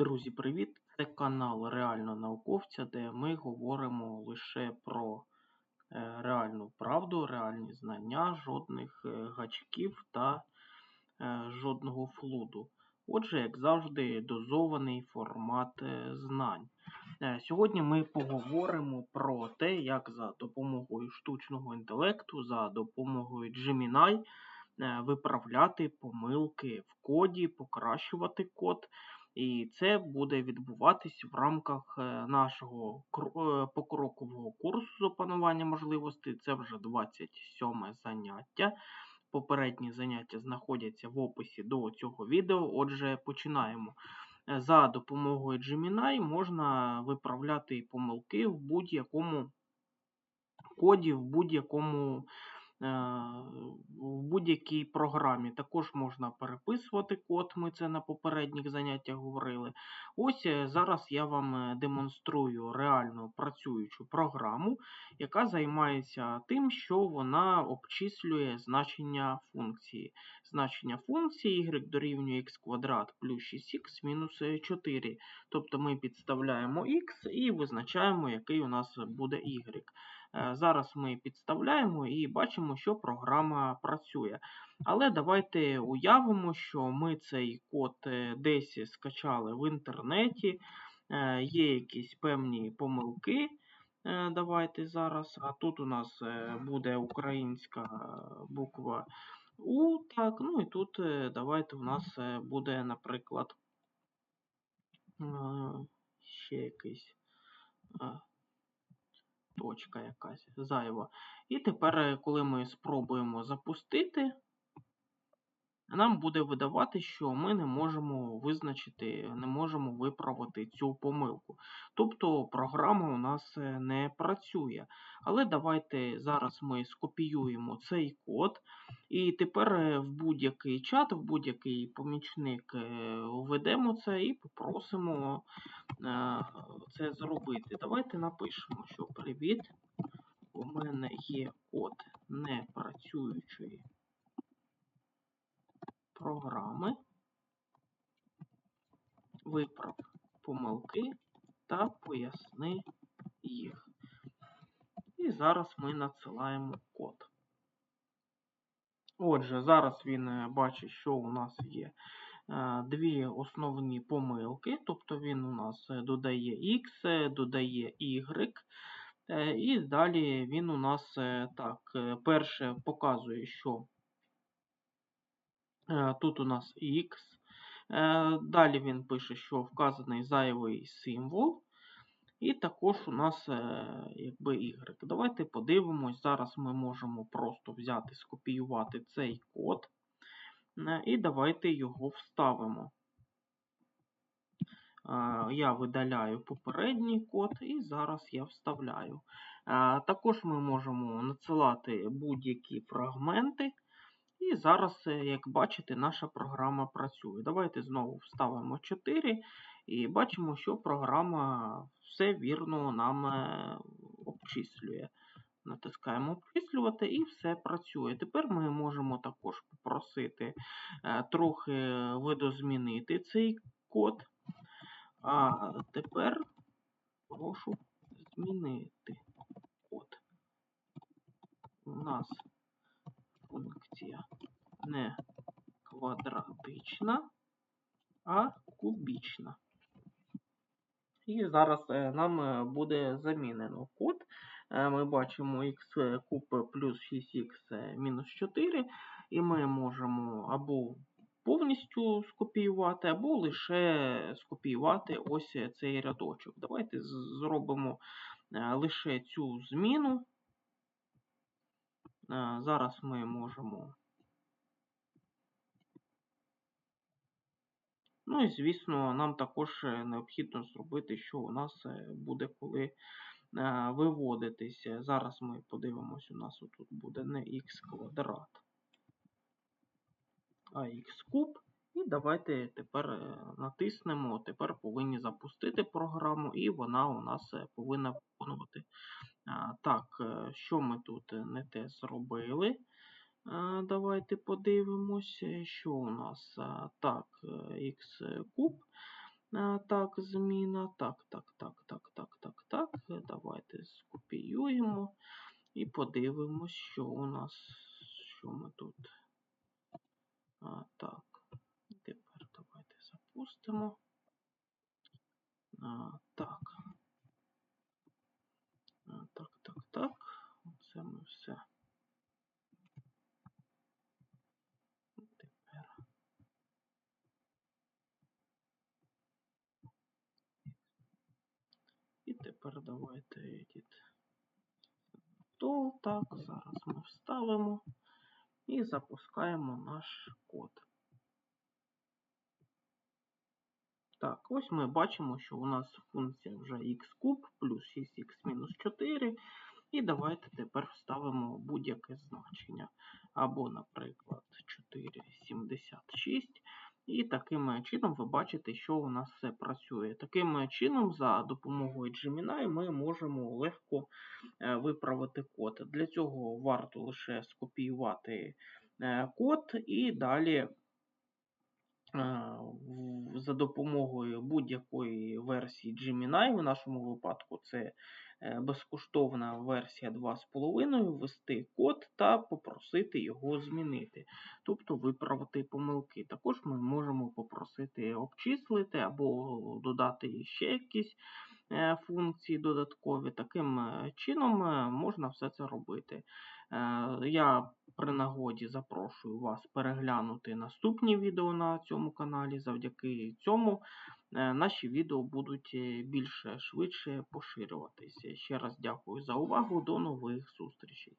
Друзі, привіт! Це канал Реально науковця, де ми говоримо лише про е, реальну правду, реальні знання, жодних е, гачків та е, жодного флуду. Отже, як завжди, дозований формат знань. Сьогодні ми поговоримо про те, як за допомогою штучного інтелекту, за допомогою Gemini виправляти помилки в коді, покращувати код. І це буде відбуватись в рамках е, нашого е, покрокового курсу з опанування можливостей. Це вже 27 заняття. Попередні заняття знаходяться в описі до цього відео. Отже, починаємо. Е, За допомогою Gemini можна виправляти помилки в будь-якому коді, в будь-якому в будь-якій програмі. Також можна переписувати код, ми це на попередніх заняттях говорили. Ось е, зараз я вам е, демонструю реально працюючу програму, яка займається тим, що вона обчислює значення функції. Значення функції y дорівнює x квадрат плюс 6x мінус 4. Тобто ми підставляємо x і визначаємо, який у нас буде y. Е, Зараз ми підставляємо і бачимо, що програма працює. Але давайте уявимо, що ми цей код е, десь скачали в інтернеті, е, є якісь певні помилки. Давайте зараз. А тут у нас буде українська буква У. Так, ну і тут давайте у нас буде, наприклад, ще якийсь. Точка якась зайва. І тепер, е, коли ми спробуємо запустити, нам буде видавати, що ми не можемо визначити, не можемо виправити цю помилку. Тобто програма у нас е, не працює. Але давайте зараз ми скопіюємо цей код, і тепер е, в будь-який чат, в будь-який помічник е, введемо це і попросимо це зробити. Давайте напишемо, що привіт. У мене є код непрацюючої програми. Виправ помилки та поясни їх. І зараз ми надсилаємо код. Отже, зараз він е, бачить, що у нас є е, дві основні помилки. Тобто він у нас е, додає X, додає Y. І далі він у нас так, перше показує, що тут у нас X. Е, Далі він пише, що вказаний зайвий символ. І також у нас е, якби Y. Давайте подивимось. Зараз ми можемо просто взяти, скопіювати цей код. Е, І давайте його вставимо. Е, Я видаляю попередній код і зараз я вставляю. Е, Також ми можемо надсилати будь-які фрагменти. І зараз, е, як бачите, наша програма працює. Давайте знову вставимо 4 і бачимо, що програма все вірно нам е, обчислює. Натискаємо обчислювати і все працює. Тепер ми можемо також попросити е, трохи видозмінити цей код. А тепер прошу змінити код. У нас функція не квадратична, а кубічна. І зараз е, нам е, буде замінено код. Е, Ми бачимо x куб плюс 6х мінус 4, і ми можемо або повністю скопіювати, або лише скопіювати ось цей рядочок. Давайте зробимо лише цю зміну. Е, Зараз ми можемо. Ну і звісно, нам також е, необхідно зробити, що у нас е, буде, коли виводитися. Зараз ми подивимось, у нас тут буде не х квадрат, а х куб. І давайте тепер е, натиснемо. Тепер повинні запустити програму, і вона у нас е, повинна виконувати. Так, е, що ми тут не те зробили? Давайте подивимося, що у нас. Так, х куб. Так, зміна. Так, так, так, так, так, так, так. Давайте скопіюємо і подивимось, що у нас, що ми тут. А, так. Тепер давайте запустимо. А, так. А, так, так, так. Це ми все. Тепер. І тепер давайте edit. То так, зараз ми вставимо і запускаємо наш код. Так, ось ми бачимо, що у нас функція вже x куб плюс 6x мінус 4. І давайте тепер вставимо будь-яке значення. Або, наприклад, 4,76. І таким чином ви бачите, що у нас все працює. Таким чином, за допомогою Gemini ми можемо легко е, виправити код. Для цього варто лише скопіювати е, код і далі е, за допомогою будь-якої версії Gemini, в нашому випадку це е, безкоштовна версія 2.5, ввести код та попросити його змінити, тобто виправити помилки. Також ми можемо попросити обчислити або додати ще якісь функції додаткові. Таким е, чином е, можна все це робити. Е, Я при нагоді запрошую вас переглянути наступні відео на цьому каналі. Завдяки цьому е, наші відео будуть е, більше швидше поширюватися. Ще раз дякую за увагу. До нових зустрічей.